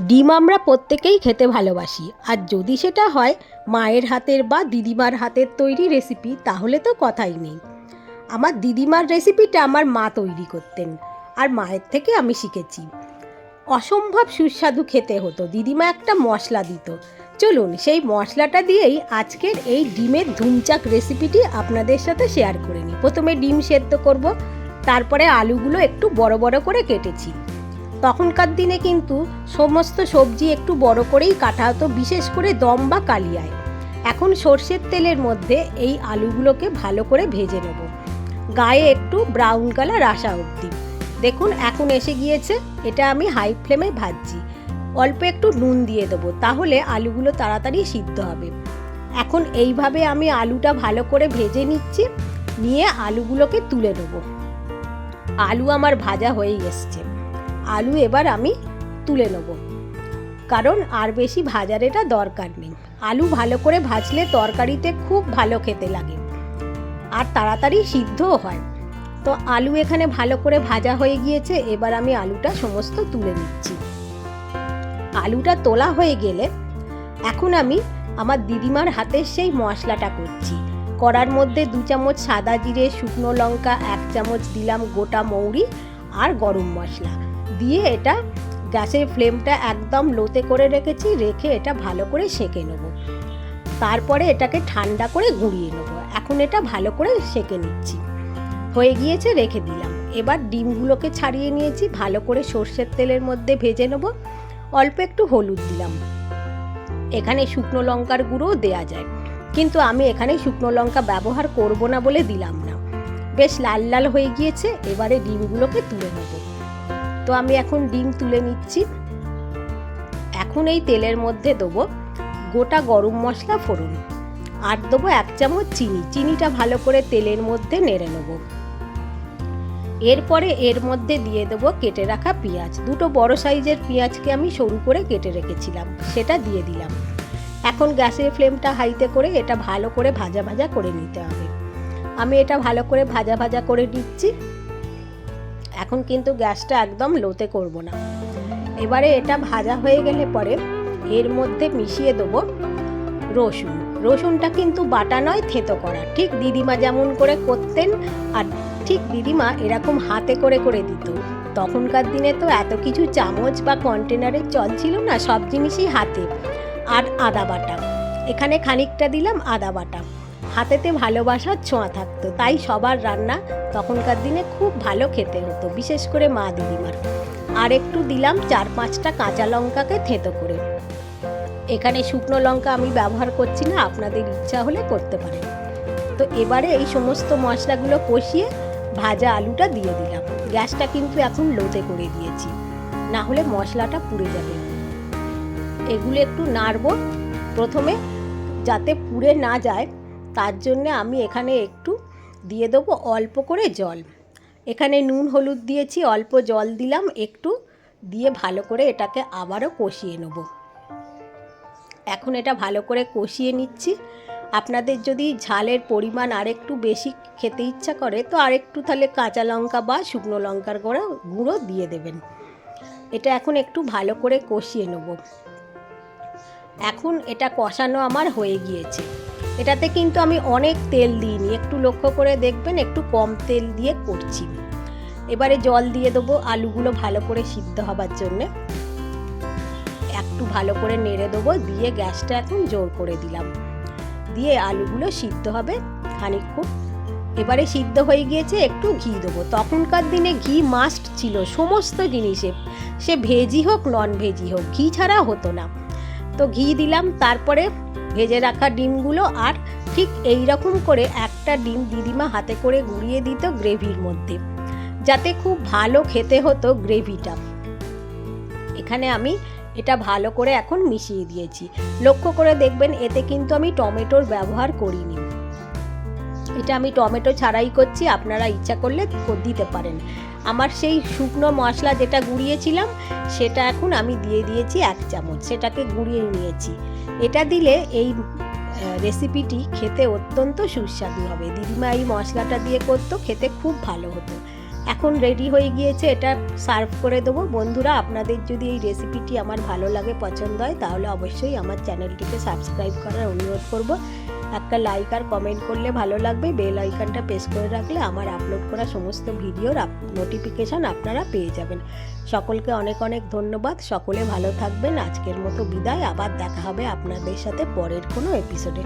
ডিম আমরা প্রত্যেকেই খেতে ভালোবাসি। আর যদি সেটা হয় মায়ের হাতের বা দিদিমার হাতের তৈরি রেসিপি তাহলে তো কথাই নেই। আমার দিদিমার রেসিপিটা আমার মা তৈরি করতেন, আর মায়ের থেকে আমি শিখেছি। অসম্ভব সুস্বাদু খেতে হতো। দিদিমা একটা মশলা দিত। চলুন সেই মশলাটা দিয়েই আজকের এই ডিমের ধুমচাক রেসিপিটি আপনাদের সাথে শেয়ার করে নিই। প্রথমে ডিম সেদ্ধ করব, তারপরে আলুগুলো একটু বড় বড় করে কেটেছি। তখনকার দিনে কিন্তু সমস্ত সবজি একটু বড় করেই কাটা হতো, বিশেষ করে দম বা কালিয়ায়। এখন সর্ষের তেলের মধ্যে এই আলুগুলোকে ভালো করে ভেজে নেব। গায়ে একটু ব্রাউন কালার আসা অবধি। দেখুন, এখন এসে গিয়েছে, এটা আমি হাই ফ্লেমে ভাজছি। অল্প একটু নুন দিয়ে দেবো, তাহলে আলুগুলো তাড়াতাড়ি সিদ্ধ হবে। এখন এইভাবে আমি আলুটা ভালো করে ভেজে নিচ্ছি, নিয়ে আলুগুলোকে তুলে নেব। আলু আমার ভাজা হয়েই এসছে। আলু এবার আমি তুলে নেব। কারণ আর বেশি ভাজার এটা দরকার নেই। আলু ভালো করে ভাজলে তরকারিতে খুব ভালো খেতে লাগে। আর তাড়াতাড়ি সিদ্ধও হয়। তো আলু এখানে ভালো করে ভাজা হয়ে গিয়েছে, এবার আমি আলুটা সমস্ত তুলে নিচ্ছি। আলুটা তোলা হয়ে গেলে এখন আমি আমার দিদিমার হাতের সেই মশলাটা করছি। কড়ার মধ্যে দু চামচ সাদা জিরে, শুকনো লঙ্কা, এক চামচ দিলাম গোটা মৌরি আর গরম মশলা। দিয়ে এটা গ্যাসের ফ্লেমটা একদম লোতে করে রেখেছি, রেখে এটা ভালো করে সেঁকে নেব। তারপরে এটাকে ঠান্ডা করে গুঁড়িয়ে নেব। এখন এটা ভালো করে সেঁকে নিচ্ছি। হয়ে গিয়েছে, রেখে দিলাম। এবার ডিমগুলোকে ছাড়িয়ে নিয়েছি, ভালো করে সর্ষের তেলের মধ্যে ভেজে নেব। অল্প একটু হলুদ দিলাম। এখানে শুকনো লঙ্কার গুঁড়োও দেয়া যায়। কিন্তু আমি এখানে শুকনো লঙ্কা ব্যবহার করব না বলে দিলাম না। বেশ লাল লাল হয়ে গিয়েছে, এবারে ডিমগুলোকে তুলে নেব। তো আমি এখন ডিম তুলে নিচ্ছি। এখন এই তেলের মধ্যে দেবো গোটা গরম মশলা ফোড়ন আর দেবো এক চামচ চিনি। চিনিটা ভালো করে তেলের মধ্যে নেড়ে নেব। এরপরে এর মধ্যে দিয়ে দেবো কেটে রাখা পেঁয়াজ। দুটো বড় সাইজের পেঁয়াজকে আমি সরু করে কেটে রেখেছিলাম, সেটা দিয়ে দিলাম। এখন গ্যাসের ফ্লেমটা হাইতে করে এটা ভালো করে ভাজা ভাজা করে নিতে হবে। আমি এটা ভালো করে ভাজা ভাজা করে নিচ্ছি। এখন কিন্তু গ্যাসটা একদম লোতে করব না। এবারে এটা ভাজা হয়ে গেলে পরে এর মধ্যে মিশিয়ে দেবো রসুন। রসুনটা কিন্তু বাটা নয়, থেতো করা। ঠিক দিদিমা যেমন করে করতেন, আর ঠিক দিদিমা এরকম হাতে করে করে দিত। তখনকার দিনে তো এত কিছু চামচ বা কন্টেনারের চল ছিল না, সব জিনিসই হাতে। আর আদা বাটা। এখানে খানিকটা দিলাম আদা বাটা। হাতেতে ভালোবাসার ছোঁয়া থাকতো, তাই সবার রান্না তখনকার দিনে খুব ভালো খেতে হতো, বিশেষ করে মা দিদিমার। আর একটু দিলাম চার পাঁচটা কাঁচা লঙ্কাকে থেতো করে। এখানে শুকনো লঙ্কা আমি ব্যবহার করছি না, আপনাদের ইচ্ছা হলে করতে পারেন। তো এবারে এই সমস্ত মশলাগুলো কষিয়ে ভাজা আলুটা দিয়ে দিলাম। গ্যাসটা কিন্তু এখন লোতে করে দিয়েছি, না হলে মশলাটা পুড়ে যাবে। এগুলো একটু নাড়ব, প্রথমে যাতে পুড়ে না যায় তার জন্যে আমি এখানে একটু দিয়ে দেবো অল্প করে জল। এখানে নুন হলুদ দিয়েছি, অল্প জল দিলাম, একটু দিয়ে ভালো করে এটাকে আবারও কষিয়ে নেব। এখন এটা ভালো করে কষিয়ে নিচ্ছি। আপনাদের যদি ঝালের পরিমাণ আরেকটু বেশি খেতে ইচ্ছা করে, তো আরেকটু তাহলে কাঁচা লঙ্কা বা শুকনো লঙ্কার গুঁড়ো গুঁড়ো দিয়ে দেবেন। এটা এখন একটু ভালো করে কষিয়ে নেব। এখন এটা কষানো আমার হয়ে গিয়েছে। এটাতে কিন্তু আমি অনেক তেল দিইনি। একটু লক্ষ্য করে দেখবেন, একটু কম তেল দিয়ে করছি। এবারে জল দিয়ে দেবো আলুগুলো ভালো করে সিদ্ধ হবার জন্যে। একটু ভালো করে নেড়ে দেবো, দিয়ে গ্যাসটা এখন জোর করে দিলাম। দিয়ে আলুগুলো সিদ্ধ হবে খানিকক্ষণ। এবারে সিদ্ধ হয়ে গিয়েছে, একটু ঘি দেবো। তখনকার দিনে ঘি মাস্ট ছিল, সমস্ত জিনিসে। সে ভেজি হোক নন ভেজি হোক, ঘি ছাড়া হতো না। তো ঘি দিলাম, তারপরে ভেজে রাখা ডিমগুলো আর ঠিক এই রকম করে একটা ডিম দিদিমা হাতে করে গুঁড়িয়ে দিত গ্রেভির মধ্যে, যাতে খুব ভালো খেতে হতো গ্রেভিটা। এখানে আমি এটা ভালো করে এখন মিশিয়ে দিয়েছি। লক্ষ্য করে দেখবেন এতে কিন্তু আমি টমেটোর ব্যবহার করিনি। এটা আমি টমেটো ছাড়াই করছি, আপনারা ইচ্ছা করলে দিতে পারেন। আমার সেই শুকনো মশলা যেটা গুঁড়িয়েছিলাম, সেটা এখন আমি দিয়ে দিয়েছি এক চামচ। সেটাকে গুঁড়িয়ে নিয়েছি। এটা দিলে এই রেসিপিটি খেতে অত্যন্ত সুস্বাদু হবে। দিদিমা এই মশলাটা দিয়ে করতো, খেতে খুব ভালো হতো। এখন রেডি হয়ে গিয়েছে, এটা সার্ভ করে দেবো। বন্ধুরা, আপনাদের যদি এই রেসিপিটি আমার ভালো লাগে, পছন্দ হয়, তাহলে অবশ্যই আমার চ্যানেলটিকে সাবস্ক্রাইব করার অনুরোধ করব। একটা লাইক আর কমেন্ট করলে ভালো লাগবে। বেল আইকনটা প্রেস করে রাখলে আমার আপলোড করা সমস্ত ভিডিওর নোটিফিকেশান আপনারা পেয়ে যাবেন। সকলকে অনেক অনেক ধন্যবাদ। সকলে ভালো থাকবেন। আজকের মতো বিদায়। আবার দেখা হবে আপনাদের সাথে পরের কোনো এপিসোডে